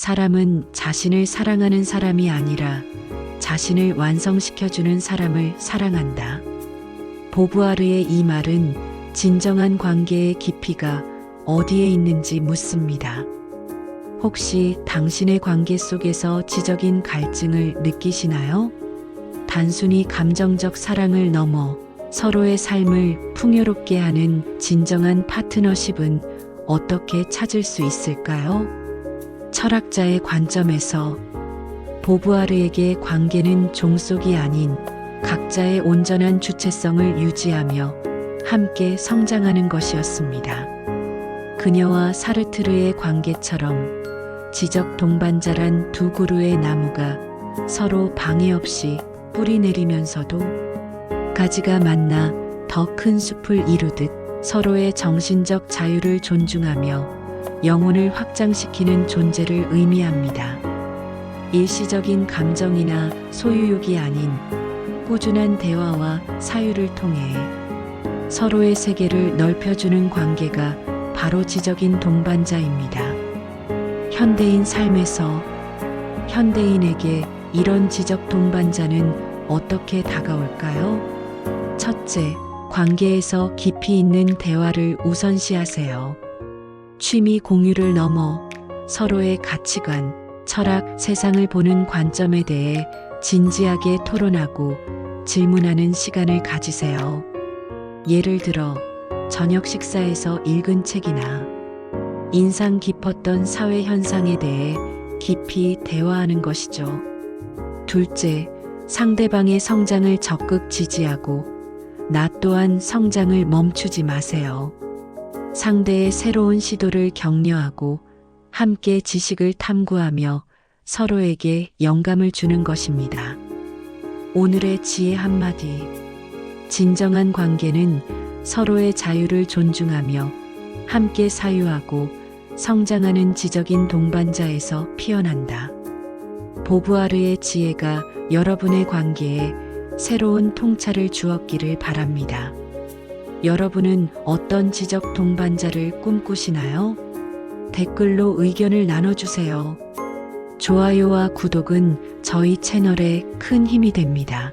사람은 자신을 사랑하는 사람이 아니라 자신을 완성시켜주는 사람을 사랑한다. 보부아르의 이 말은 진정한 관계의 깊이가 어디에 있는지 묻습니다. 혹시 당신의 관계 속에서 지적인 갈증을 느끼시나요? 단순히 감정적 사랑을 넘어 서로의 삶을 풍요롭게 하는 진정한 파트너십은 어떻게 찾을 수 있을까요? 철학자의 관점에서 보부아르에게 관계는 종속이 아닌 각자의 온전한 주체성을 유지하며 함께 성장하는 것이었습니다. 그녀와 사르트르의 관계처럼 지적 동반자란 두 그루의 나무가 서로 방해 없이 뿌리 내리면서도 가지가 만나 더 큰 숲을 이루듯 서로의 정신적 자유를 존중하며 영혼을 확장시키는 존재를 의미합니다. 일시적인 감정이나 소유욕이 아닌 꾸준한 대화와 사유를 통해 서로의 세계를 넓혀주는 관계가 바로 지적인 동반자입니다. 현대인 삶에서 현대인에게 이런 지적 동반자는 어떻게 다가올까요? 첫째, 관계에서 깊이 있는 대화를 우선시하세요. 취미 공유를 넘어 서로의 가치관, 철학, 세상을 보는 관점에 대해 진지하게 토론하고 질문하는 시간을 가지세요. 예를 들어, 저녁 식사에서 읽은 책이나 인상 깊었던 사회 현상에 대해 깊이 대화하는 것이죠. 둘째, 상대방의 성장을 적극 지지하고 나 또한 성장을 멈추지 마세요. 상대의 새로운 시도를 격려하고 함께 지식을 탐구하며 서로에게 영감을 주는 것입니다. 오늘의 지혜 한마디. 진정한 관계는 서로의 자유를 존중하며 함께 사유하고 성장하는 지적인 동반자에서 피어난다. 보부아르의 지혜가 여러분의 관계에 새로운 통찰을 주었기를 바랍니다. 여러분은 어떤 지적 동반자를 꿈꾸시나요? 댓글로 의견을 나눠주세요. 좋아요와 구독은 저희 채널에 큰 힘이 됩니다.